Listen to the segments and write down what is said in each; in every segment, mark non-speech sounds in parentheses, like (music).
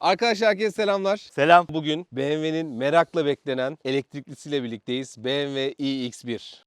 Arkadaşlar herkese selamlar. Selam. Bugün BMW'nin merakla beklenen elektriklisiyle birlikteyiz. BMW iX1.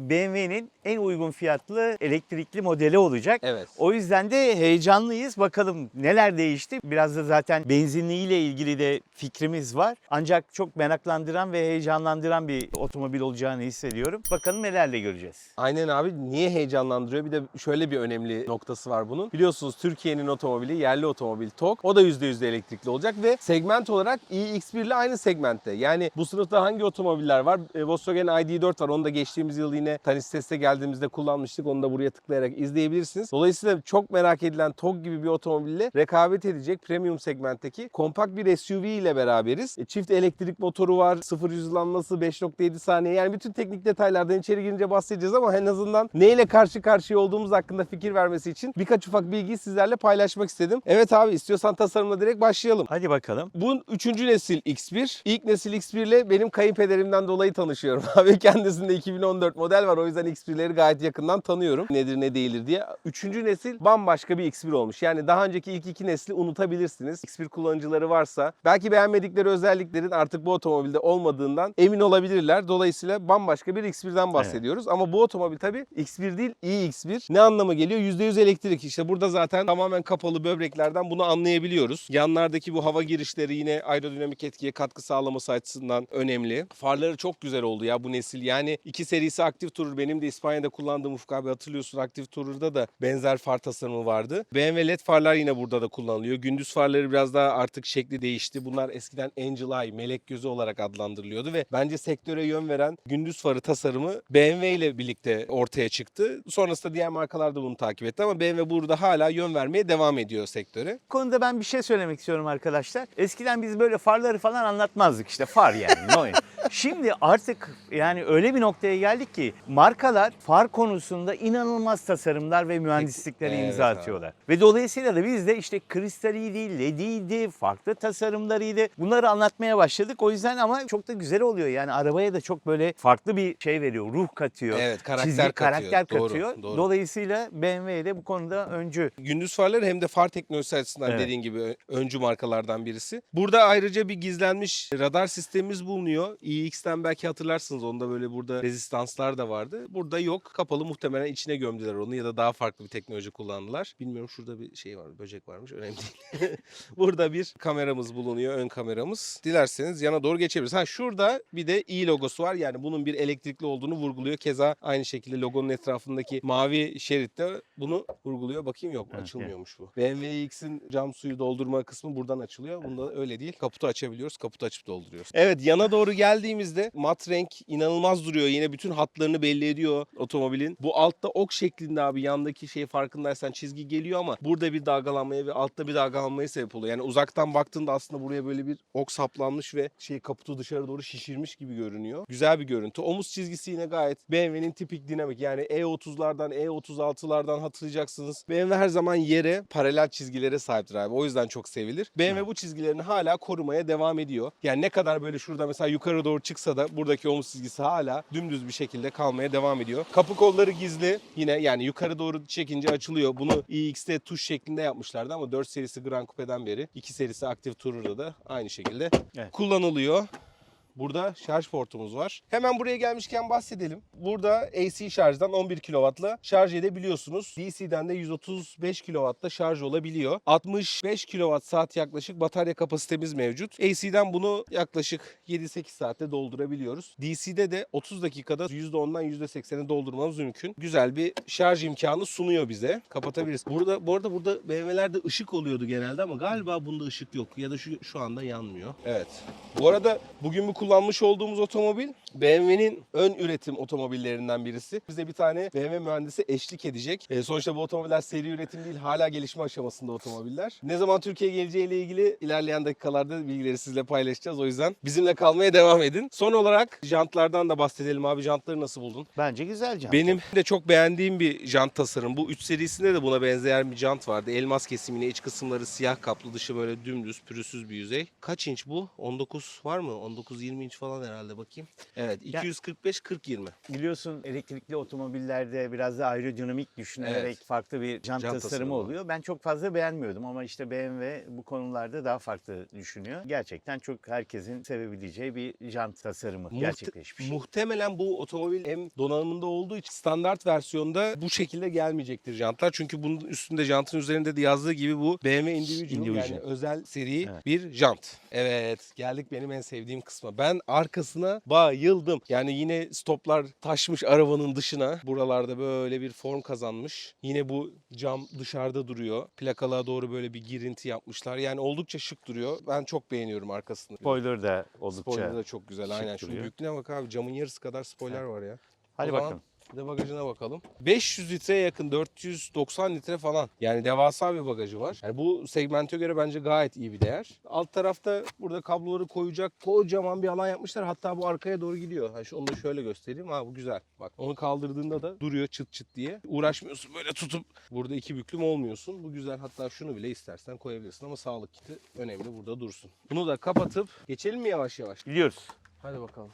BMW'nin en uygun fiyatlı elektrikli modeli olacak. Evet. O yüzden de heyecanlıyız. Bakalım neler değişti. Biraz da zaten benzinliğiyle ilgili de fikrimiz var. Ancak çok meraklandıran ve heyecanlandıran bir otomobil olacağını hissediyorum. Bakalım nelerle göreceğiz. Aynen abi niye heyecanlandırıyor? Bir de şöyle bir önemli noktası var bunun. Biliyorsunuz Türkiye'nin otomobili yerli otomobil TOG. O da %% elektrikli olacak ve segment olarak iX1 ile aynı segmentte. Yani bu sınıfta hangi otomobiller var? E, Volkswagen ID4 var. Onu da geçtiğimiz yıl yine Tanis Test'e geldiğimizde kullanmıştık. Onu da buraya tıklayarak izleyebilirsiniz. Dolayısıyla çok merak edilen TOG gibi bir otomobille rekabet edecek premium segmentteki kompakt bir SUV ile beraberiz. E, Çift elektrik motoru var. Sıfır hızlanması 5.7 saniye. Yani bütün teknik detaylardan içeri girince bahsedeceğiz ama en azından neyle karşı karşıya olduğumuz hakkında fikir vermesi için birkaç ufak bilgiyi sizlerle paylaşmak istedim. Evet abi istiyorsan tasarımla direkt başlayalım. Hadi bakalım. Bu üçüncü nesil X1. İlk nesil X1 ile benim kayınpederimden dolayı tanışıyorum (laughs) abi. Kendisinde 2014 model var. O yüzden X1'leri gayet yakından tanıyorum. Nedir ne değildir diye. Üçüncü nesil bambaşka bir X1 olmuş. Yani daha önceki ilk iki nesli unutabilirsiniz. X1 kullanıcıları varsa belki beğenmedikleri özelliklerin artık bu otomobilde olmadığından emin olabilirler. Dolayısıyla bambaşka bir X1'den bahsediyoruz. Ama bu otomobil tabii X1 değil iX1. Ne anlama geliyor? %100 elektrik. İşte burada zaten tamamen kapalı böbreklerden bunu anlayabiliyoruz. Yanlardaki bu hava girişleri yine aerodinamik etkiye katkı sağlaması açısından önemli. Farları çok güzel oldu ya bu nesil. Yani iki serisi Active Tourer benim de İspanya'da kullandığım Ufuk abi hatırlıyorsun Active Tourer'da da benzer far tasarımı vardı. BMW LED farlar yine burada da kullanılıyor. Gündüz farları biraz daha artık şekli değişti. Bunlar eskiden Angel Eye, melek gözü olarak adlandırılıyordu ve bence sektöre yön veren gündüz farı tasarımı BMW ile birlikte ortaya çıktı. Sonrasında diğer markalar da bunu takip etti ama BMW burada hala yön vermeye devam ediyor sektöre. Konuda ben bir şey söylemek istiyorum arkadaşlar. Eskiden biz böyle farları falan anlatmazdık işte far yani. (laughs) Şimdi artık yani öyle bir noktaya geldik ki markalar far konusunda inanılmaz tasarımlar ve mühendislikleri Evet imza abi. atıyorlar. Ve dolayısıyla da biz de işte kristaliydi, lediydi, farklı tasarımlarıydı. Bunları anlatmaya başladık. O yüzden ama çok da güzel oluyor. Yani arabaya da çok böyle farklı bir şey veriyor, ruh katıyor. Evet, karakter çizgi, katıyor. karakter katıyor. doğru. Dolayısıyla BMW de bu konuda öncü. Gündüz farları hem de far teknolojisi açısından Evet. dediğin gibi öncü markalardan birisi. Burada ayrıca bir gizlenmiş radar sistemimiz bulunuyor. iX'ten belki hatırlarsınız onda böyle burada rezistanslar da vardı. Burada yok. Kapalı muhtemelen içine gömdüler onu ya da daha farklı bir teknoloji kullandılar. Bilmiyorum şurada bir şey var, böcek varmış. Önemli değil. (laughs) burada bir kameramız bulunuyor, ön kameramız. Dilerseniz yana doğru geçebiliriz. Ha şurada bir de i logosu var. Yani bunun bir elektrikli olduğunu vurguluyor. Keza aynı şekilde logonun etrafındaki mavi şeritte bunu vurguluyor. Bakayım yok? Evet, açılmıyormuş bu. BMW X'in cam suyu doldurma kısmı buradan açılıyor. Bunda öyle değil. Kaputu açabiliyoruz. Kaputu açıp dolduruyoruz. Evet yana doğru geldiğimizde mat renk inanılmaz duruyor. Yine bütün hatlarını belli ediyor otomobilin. Bu altta ok şeklinde abi yandaki şey farkındaysan çizgi geliyor ama burada bir dalgalanmaya ve altta bir dalgalanmaya sebep oluyor. Yani uzaktan baktığında aslında buraya böyle bir ok saplanmış ve şey kaputu dışarı doğru şişirmiş gibi görünüyor. Güzel bir görüntü. Omuz çizgisi yine gayet BMW'nin tipik dinamik. Yani E30'lardan, E36'lardan hatırlayacaksınız. BMW her zaman yere paralel çizgilere sahiptir abi. O yüzden çok sevilir. BMW bu çizgilerini hala korumaya devam ediyor. Yani ne kadar böyle şurada mesela yukarı doğru çıksa da buradaki omuz çizgisi hala dümdüz bir şekilde kalmaya devam ediyor. Kapı kolları gizli. Yine yani yukarı doğru çekince açılıyor. Bunu iX'te tuş şeklinde yapmışlardı ama 4 serisi Grand Coupe'den beri 2 serisi Active Tourer'da da aynı şekilde Evet. kullanılıyor. Burada şarj portumuz var. Hemen buraya gelmişken bahsedelim. Burada AC şarjdan 11 kW'la şarj edebiliyorsunuz. DC'den de 135 kW'la şarj olabiliyor. 65 kWh saat yaklaşık batarya kapasitemiz mevcut. AC'den bunu yaklaşık 7-8 saatte doldurabiliyoruz. DC'de de 30 dakikada %10'dan %80'e doldurmamız mümkün. Güzel bir şarj imkanı sunuyor bize. Kapatabiliriz. Burada bu arada burada BMW'lerde ışık oluyordu genelde ama galiba bunda ışık yok ya da şu şu anda yanmıyor. Evet. Bu arada bugün bu kullanmış olduğumuz otomobil BMW'nin ön üretim otomobillerinden birisi. Bize bir tane BMW mühendisi eşlik edecek. E, sonuçta bu otomobiller seri üretim değil, hala gelişme aşamasında otomobiller. Ne zaman Türkiye'ye geleceğiyle ilgili ilerleyen dakikalarda bilgileri sizle paylaşacağız. O yüzden bizimle kalmaya devam edin. Son olarak jantlardan da bahsedelim abi. Jantları nasıl buldun? Bence güzel can. Benim de çok beğendiğim bir jant tasarım. Bu 3 serisinde de buna benzeyen bir jant vardı. Elmas kesimine iç kısımları siyah kaplı dışı böyle dümdüz pürüzsüz bir yüzey. Kaç inç bu? 19 var mı? 19-20 inç falan herhalde bakayım. Evet 245-40-20. Biliyorsun elektrikli otomobillerde biraz da aerodinamik düşünülerek Evet. farklı bir jant, Jant tasarımı tasarımı. oluyor. Ben çok fazla beğenmiyordum ama işte BMW bu konularda daha farklı düşünüyor. Gerçekten çok herkesin sevebileceği bir jant tasarımı Muhte- gerçekleşmiş. Muhtemelen bu otomobil hem donanımında olduğu için standart versiyonda bu şekilde gelmeyecektir jantlar. Çünkü bunun üstünde jantın üzerinde de yazdığı gibi bu BMW Individual, Individual. yani özel seri Evet. bir jant. Evet geldik benim en sevdiğim kısma. Ben arkasına bayıldım. Yani yine stoplar taşmış arabanın dışına. Buralarda böyle bir form kazanmış. Yine bu cam dışarıda duruyor. Plakalığa doğru böyle bir girinti yapmışlar. Yani oldukça şık duruyor. Ben çok beğeniyorum arkasını. Spoiler da oldukça. Spoiler da çok güzel. şık Aynen. Şunun duruyor. büyüklüğüne bak abi. Camın yarısı kadar spoiler var ya. Hadi O zaman bakalım. Bir de bagajına bakalım. 500 litreye yakın 490 litre falan. Yani devasa bir bagajı var. Yani bu segmente göre bence gayet iyi bir değer. Alt tarafta burada kabloları koyacak kocaman bir alan yapmışlar. Hatta bu arkaya doğru gidiyor. Ha, şu- onu da şöyle göstereyim. Ha bu güzel. Bak onu kaldırdığında da duruyor çıt çıt diye. Uğraşmıyorsun böyle tutup burada iki büklüm olmuyorsun. Bu güzel. Hatta şunu bile istersen koyabilirsin ama sağlık kiti önemli burada dursun. Bunu da kapatıp geçelim mi yavaş yavaş? Gidiyoruz. Hadi bakalım.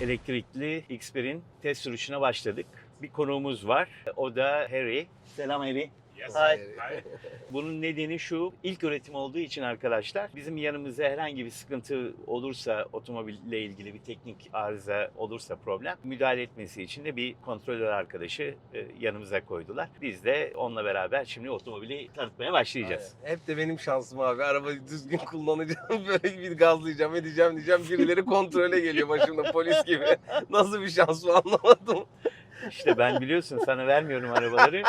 Elektrikli X1'in test sürüşüne başladık. Bir konuğumuz var. O da Harry. Selam Harry. Hi. (laughs) Bunun nedeni şu, ilk üretim olduğu için arkadaşlar bizim yanımızda herhangi bir sıkıntı olursa, otomobille ilgili bir teknik arıza olursa problem, müdahale etmesi için de bir kontrolör arkadaşı e, yanımıza koydular. Biz de onunla beraber şimdi otomobili tanıtmaya başlayacağız. Aynen. Hep de benim şansım abi. Arabayı düzgün kullanacağım. (laughs) Böyle bir gazlayacağım, edeceğim diyeceğim. Birileri kontrole geliyor başımda polis gibi. (laughs) Nasıl bir şans bu anlamadım. İşte ben biliyorsun sana vermiyorum arabaları.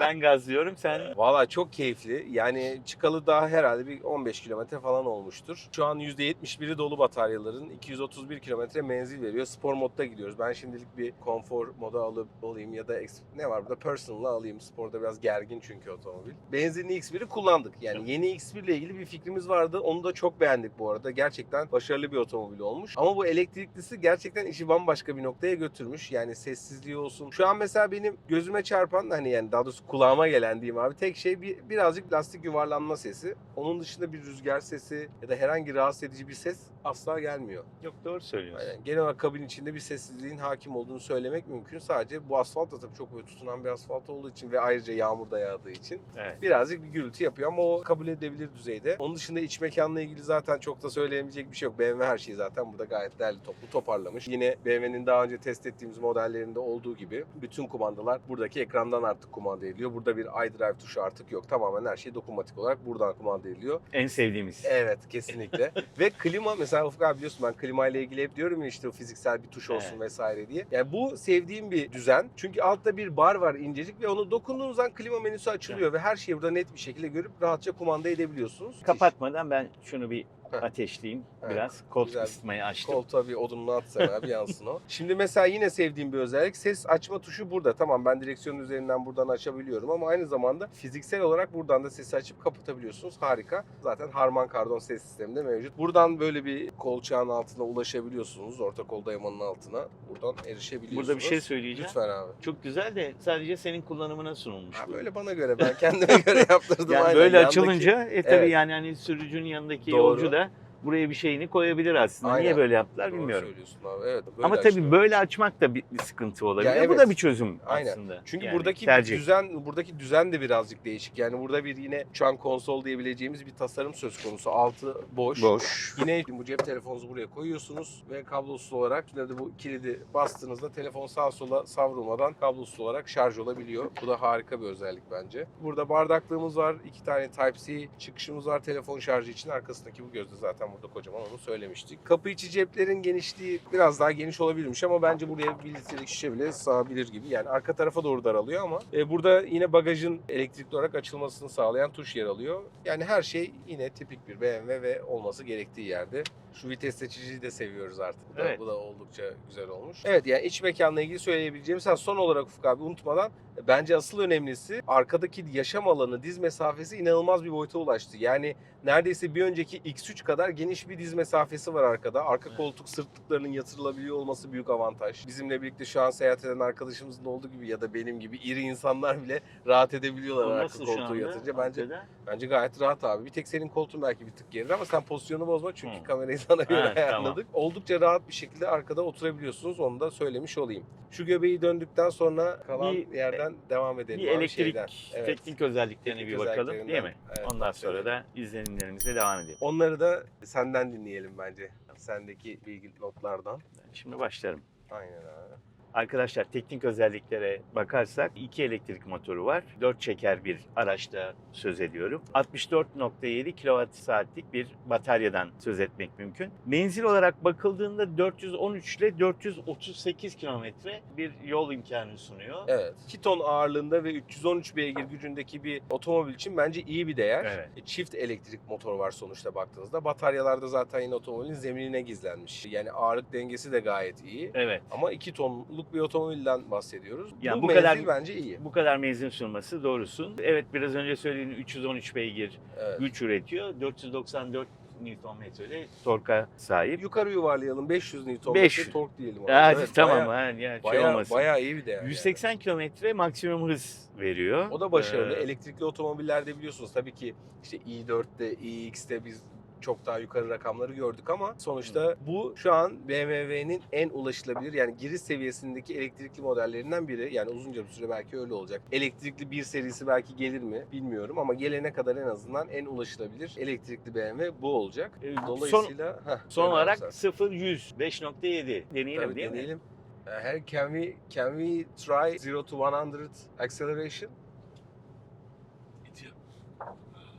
Ben gazlıyorum, sen Valla çok keyifli. Yani çıkalı daha herhalde bir 15 kilometre falan olmuştur. Şu an %71'i dolu bataryaların. 231 kilometre menzil veriyor. Spor modda gidiyoruz. Ben şimdilik bir konfor moda alıp alayım ya da ne var burada personal'la alayım. Sporda biraz gergin çünkü otomobil. Benzinli X1'i kullandık. Yani yeni X1 ile ilgili bir fikrimiz vardı. Onu da çok beğendik bu arada. Gerçekten başarılı bir otomobil olmuş. Ama bu elektriklisi gerçekten işi bambaşka bir noktaya götürmüş. Yani sessizliği olsun. Şu an mesela benim gözüme çarpan hani yani daha doğrusu kulağıma gelen diyeyim abi tek şey bir, birazcık lastik yuvarlanma sesi. Onun dışında bir rüzgar sesi ya da herhangi rahatsız edici bir ses asla gelmiyor. yok doğru söylüyorsun. Yani genel olarak kabin içinde bir sessizliğin hakim olduğunu söylemek mümkün. Sadece bu asfalt da tabii çok böyle tutunan bir asfalt olduğu için ve ayrıca yağmur da yağdığı için Evet. birazcık bir gürültü yapıyor ama o kabul edilebilir düzeyde. Onun dışında iç mekanla ilgili zaten çok da söyleyemeyecek bir şey yok. BMW her şeyi zaten burada gayet derli toplu toparlamış. Yine BMW'nin daha önce test ettiğimiz modellerinde olduğu gibi bütün kumandalar buradaki ekrandan artık kumanda ediliyor. Burada bir iDrive tuşu artık yok. Tamamen her şey dokunmatik olarak buradan kumanda ediliyor. En sevdiğimiz. Evet kesinlikle. (laughs) Ve klima mesela Ufuk abi biliyorsun ben klima ile ilgili hep diyorum ya işte o fiziksel bir tuş olsun Evet. vesaire diye. Yani bu sevdiğim bir düzen. Çünkü altta bir bar var incecik ve onu dokunduğunuz an klima menüsü açılıyor ve her şeyi burada net bir şekilde görüp rahatça kumanda edebiliyorsunuz. Kapatmadan ben şunu bir. Ateşleyeyim biraz. Koltuk güzel. ısıtmayı açtım. Koltuğa bir odununu atsana abi yansın o. (laughs) Şimdi mesela yine sevdiğim bir özellik ses açma tuşu burada. Tamam ben direksiyonun üzerinden buradan açabiliyorum ama aynı zamanda fiziksel olarak buradan da sesi açıp kapatabiliyorsunuz. Harika. Zaten Harman Kardon ses sistemi de mevcut. Buradan böyle bir kolçağın altına ulaşabiliyorsunuz. Orta kol dayamanın altına. Buradan erişebiliyorsunuz. Burada bir şey söyleyeceğim. Lütfen abi. Çok güzel de sadece senin kullanımına sunulmuş. Ha, böyle bana göre ben kendime (laughs) göre yaptırdım. yani aynen. böyle Yandaki- açılınca e tabii Evet. yani hani sürücünün yanındaki Doğru. yolcu da buraya bir şeyini koyabilir aslında. Niye Aynen. böyle yaptılar Doğru bilmiyorum. söylüyorsun abi. Evet, böyle Ama tabii böyle açmak da bir, bir sıkıntı olabilir. Ya Bu evet. da bir çözüm Aynen. aslında. Çünkü Yani buradaki tercih. düzen buradaki düzen de birazcık değişik. Yani burada bir yine şu an konsol diyebileceğimiz bir tasarım söz konusu. Altı boş. boş. Yine bu cep telefonunuzu buraya koyuyorsunuz ve kablosuz olarak yine de bu kilidi bastığınızda telefon sağa sola savrulmadan kablosuz olarak şarj olabiliyor. Bu da harika bir özellik bence. Burada bardaklığımız var. iki tane Type-C çıkışımız var telefon şarjı için. Arkasındaki bu gözde zaten burada kocaman onu söylemiştik. Kapı içi ceplerin genişliği biraz daha geniş olabilirmiş ama bence buraya bir litrelik şişe bile sığabilir gibi. Yani arka tarafa doğru daralıyor ama e, burada yine bagajın elektrikli olarak açılmasını sağlayan tuş yer alıyor. Yani her şey yine tipik bir BMW ve olması gerektiği yerde. Şu vites seçiciyi de seviyoruz artık. Bu da, Evet. bu da oldukça güzel olmuş. Evet yani iç mekanla ilgili söyleyebileceğim sen son olarak Ufuk abi unutmadan bence asıl önemlisi arkadaki yaşam alanı diz mesafesi inanılmaz bir boyuta ulaştı. Yani neredeyse bir önceki X3 kadar geniş bir diz mesafesi var arkada. Arka koltuk sırtlıklarının yatırılabiliyor olması büyük avantaj. Bizimle birlikte şu an seyahat eden arkadaşımızın olduğu gibi ya da benim gibi iri insanlar bile rahat edebiliyorlar O arka koltuğu yatınca. Bence Arkada? Bence gayet rahat abi. Bir tek senin koltuğun belki bir tık gerir ama sen pozisyonu bozma çünkü Hı. kamerayı sana göre Evet, tamam. ayarladık. Oldukça rahat bir şekilde arkada oturabiliyorsunuz. Onu da söylemiş olayım. Şu göbeği döndükten sonra kalan Bir- yerden devam edelim. Bir abi elektrik şeyden. Evet. teknik özelliklerine Teknik bir bakalım değil mi? Evet, Ondan sonra da izlenimlerimize devam edelim. Onları da senden dinleyelim bence. Sendeki bilgi notlardan. Şimdi başlarım. Aynen abi. Arkadaşlar teknik özelliklere bakarsak iki elektrik motoru var. 4 çeker bir araçta söz ediyorum. 64.7 kWh saatlik bir bataryadan söz etmek mümkün. Menzil olarak bakıldığında 413 ile 438 kilometre bir yol imkanı sunuyor. Evet. 2 ton ağırlığında ve 313 beygir gücündeki bir otomobil için bence iyi bir değer. Evet. E, Çift elektrik motor var sonuçta baktığınızda. Bataryalarda zaten yine otomobilin zeminine gizlenmiş. Yani ağırlık dengesi de gayet iyi. Evet. Ama 2 tonluk bir otomobilden bahsediyoruz. Yani bu, bu kadar- bence iyi. Bu kadar menzil sunması doğrusun. Evet biraz önce söylediğin 313 beygir Evet. güç üretiyor. 494 Nm'de torka sahip. Yukarı yuvarlayalım 500 Nm 500. tork diyelim. ona. Hadi Evet, tamam Bayağı, ha, yani şey olmasın. bayağı iyi bir değer. yani. 180 kilometre maksimum hız veriyor. O da başarılı. Ee, Elektrikli otomobillerde biliyorsunuz tabii ki işte i4'te, iX'te biz çok daha yukarı rakamları gördük ama sonuçta bu şu an BMW'nin en ulaşılabilir yani giriş seviyesindeki elektrikli modellerinden biri. Yani uzunca bir süre belki öyle olacak. Elektrikli bir serisi belki gelir mi bilmiyorum ama gelene kadar en azından en ulaşılabilir elektrikli BMW bu olacak. Ee, son- Dolayısıyla heh, Son öyle olarak abi sen. 0 100 5.7 deneyelim Tabii değil mi? deneyelim. Uh, Her can we can we try 0 to 100 acceleration?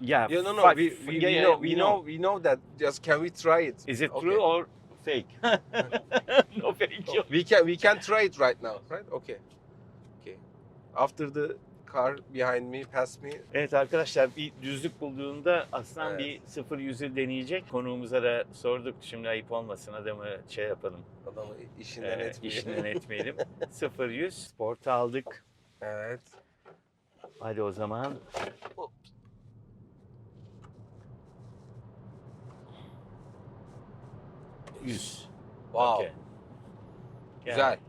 Yeah. Yeah, no, no. fuck- We, we, yeah, we yeah, know, we know, we know that. Just can we try it? Is it Okay. true or fake? (laughs) no fake yok. We can, we can try it right now, right? Okay. Okay. After the car behind me pass me. Evet arkadaşlar bir düzlük bulduğunda aslan Evet. bir 0 yüzü deneyecek. Konuğumuza da sorduk. Şimdi ayıp olmasın adamı şey yapalım. Adamı işinden e, etmeyelim. işinden (laughs) etmeyelim. 0 100 sport aldık. Evet. Hadi o zaman. Yüz. Wow. Okey. Güzel.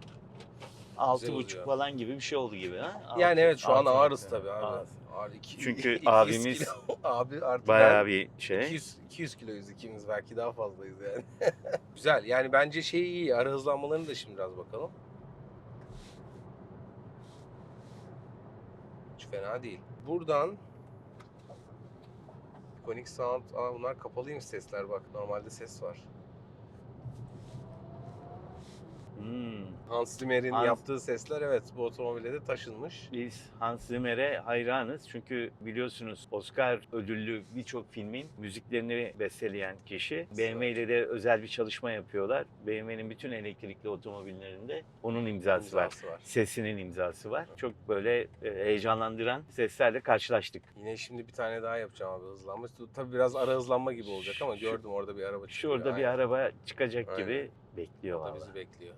Altı Güzel buçuk oluyor. falan gibi bir şey oldu gibi ha? Yani evet şu an altı ağırız tabii abi. Ağır. Ağır. iki- Çünkü 200 abimiz kilo. (laughs) abi artık Bayağı ben bir şey. 200, 200 kiloyuz ikimiz belki daha fazlayız yani. (laughs) Güzel yani bence şey iyi ara hızlanmalarını da şimdi biraz bakalım. Hiç fena değil. Buradan Iconic Sound, aa bunlar kapalıymış sesler bak normalde ses var. Hmm. Hans Zimmer'in Hans- yaptığı sesler evet bu otomobile de taşınmış. Biz Hans Zimmer'e hayranız çünkü biliyorsunuz Oscar ödüllü birçok filmin müziklerini besteleyen kişi. BMW ile de özel bir çalışma yapıyorlar. BMW'nin bütün elektrikli otomobillerinde onun imzası var. İmzası var. Sesinin imzası var. Çok böyle e, heyecanlandıran seslerle karşılaştık. Yine şimdi bir tane daha yapacağım abi hızlanma. Tabii biraz ara hızlanma gibi olacak ama Şu- gördüm orada bir araba çıkıyor. Şurada bir araba çıkacak Aynen. gibi bekliyor valla. bizi bekliyor.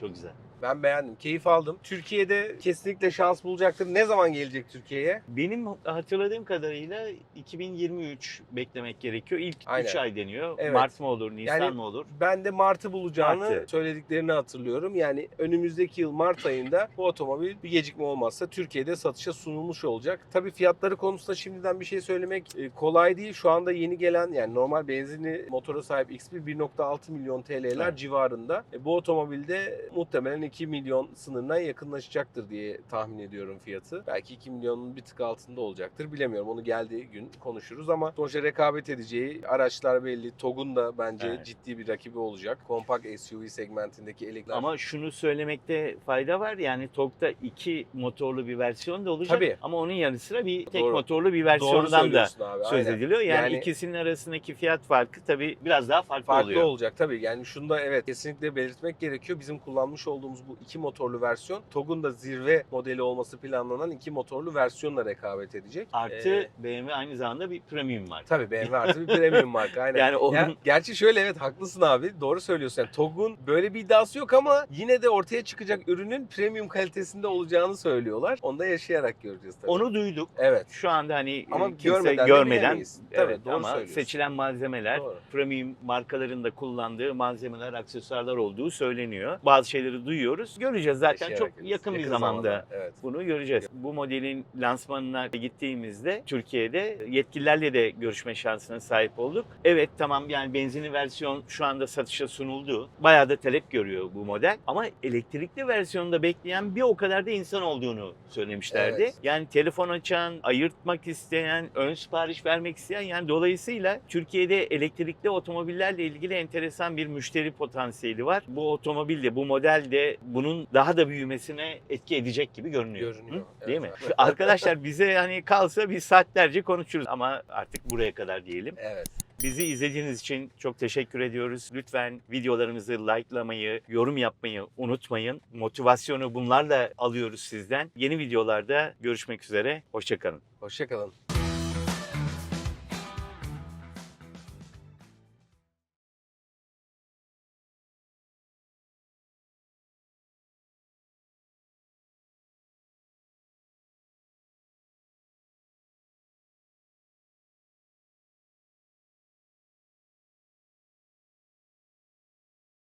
Çok güzel. Ben beğendim, keyif aldım. Türkiye'de kesinlikle şans bulacaktır. Ne zaman gelecek Türkiye'ye? Benim hatırladığım kadarıyla 2023 beklemek gerekiyor. İlk Aynen. 3 ay deniyor. Evet. Mart mı olur, Nisan Yani- mı olur? Ben de Mart'ı bulacağını Mart'ı. söylediklerini hatırlıyorum. Yani önümüzdeki yıl Mart ayında bu otomobil bir gecikme olmazsa Türkiye'de satışa sunulmuş olacak. Tabii fiyatları konusunda şimdiden bir şey söylemek e, kolay değil. Şu anda yeni gelen yani normal benzinli motora sahip X1 1.6 milyon TL'ler Evet. civarında. E, bu otomobilde muhtemelen 2 milyon sınırına yakınlaşacaktır diye tahmin ediyorum fiyatı. Belki 2 milyonun bir tık altında olacaktır. Bilemiyorum. Onu geldiği gün konuşuruz ama sonuçta rekabet edeceği araçlar belli. TOG'un da bence Evet. ciddi bir rakibi olacak. Kompakt SUV segmentindeki elektrikli. Ama şunu söylemekte fayda var. Yani TOG'da iki motorlu bir versiyon da olacak. Tabii. Ama onun yanı sıra bir tek Doğru. motorlu bir versiyondan da abi. söz aynen. ediliyor. Yani, Yani- ikisinin arasındaki fiyat farkı tabii biraz daha farklı, Farklı oluyor. olacak tabii. Yani şunu da evet kesinlikle belirtmek gerekiyor. Bizim kullanmış olduğumuz olduğumuz bu iki motorlu versiyon TOG'un da zirve modeli olması planlanan iki motorlu versiyonla rekabet edecek. Artı Ee, BMW aynı zamanda bir premium marka. Tabii BMW artı bir premium marka aynen. (laughs) Yani onun- Ya, gerçi şöyle evet haklısın abi doğru söylüyorsun. Yani TOG'un böyle bir iddiası yok ama yine de ortaya çıkacak ürünün premium kalitesinde olacağını söylüyorlar. Onu da yaşayarak göreceğiz tabii. Onu duyduk. Evet. Şu anda hani Ama kimse görmeden de görmeden, evet Evet, doğru ama seçilen malzemeler Doğru. premium markaların da kullandığı malzemeler, aksesuarlar olduğu söyleniyor. Bazı şeyleri duyuyoruz. Göreceğiz zaten Yaşayarak çok göreceğiz. yakın, bir zamanda. Evet. Bunu göreceğiz. Bu modelin lansmanına gittiğimizde Türkiye'de yetkililerle de görüşme şansına sahip olduk. Evet tamam yani benzinli versiyon şu anda satışa sunuldu. Bayağı da talep görüyor bu model. Ama elektrikli versiyonda bekleyen bir o kadar da insan olduğunu söylemişlerdi. Evet. Yani telefon açan, ayırtmak isteyen, ön sipariş vermek isteyen yani dolayısıyla Türkiye'de elektrikli otomobillerle ilgili enteresan bir müşteri potansiyeli var. Bu otomobil de bu model de bunun daha da büyümesine etki edecek gibi görünüyor. Görünüyor. Hı? Değil Evet. mi? Arkadaşlar bize hani kalsa biz saatlerce konuşuruz ama artık buraya kadar diyelim. Evet. Bizi izlediğiniz için çok teşekkür ediyoruz. Lütfen videolarımızı likelamayı, yorum yapmayı unutmayın. Motivasyonu bunlarla alıyoruz sizden. Yeni videolarda görüşmek üzere. Hoşçakalın. Hoşçakalın.